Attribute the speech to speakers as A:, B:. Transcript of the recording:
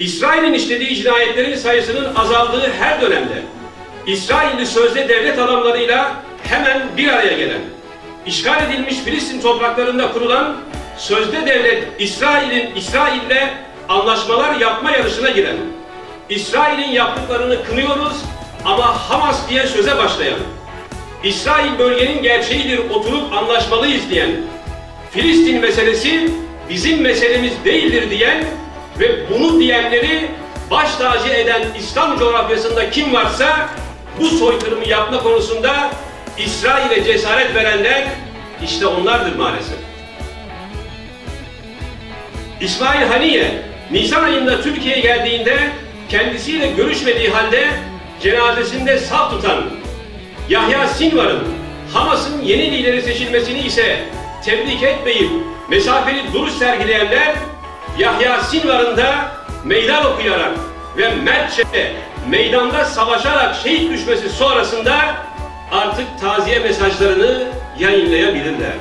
A: İsrail'in işlediği cinayetlerin sayısının azaldığı her dönemde İsrailli sözde devlet adamlarıyla hemen bir araya gelen, işgal edilmiş Filistin topraklarında kurulan sözde devlet İsrail'in İsrail'le anlaşmalar yapma yarışına giren, İsrail'in yaptıklarını kınıyoruz ama Hamas diye söze başlayan, İsrail bölgenin gerçeğidir oturup anlaşmalıyız diyen, Filistin meselesi bizim meselemiz değildir diyen ve bunu diyenleri baş tacı eden İslam coğrafyasında kim varsa bu soykırımı yapma konusunda İsrail'e cesaret verenler işte onlardır maalesef. İsmail Haniye, Nisan ayında Türkiye'ye geldiğinde kendisiyle görüşmediği halde cenazesinde saf tutan Yahya Sinvar'ın Hamas'ın yeni lideri seçilmesini ise tebrik etmeyip mesafeli duruş sergileyenler Yahya Sinvar'ın da meydan okuyarak ve mertçe meydanda savaşarak şehit düşmesi sonrasında artık taziye mesajlarını yayınlayabilirler.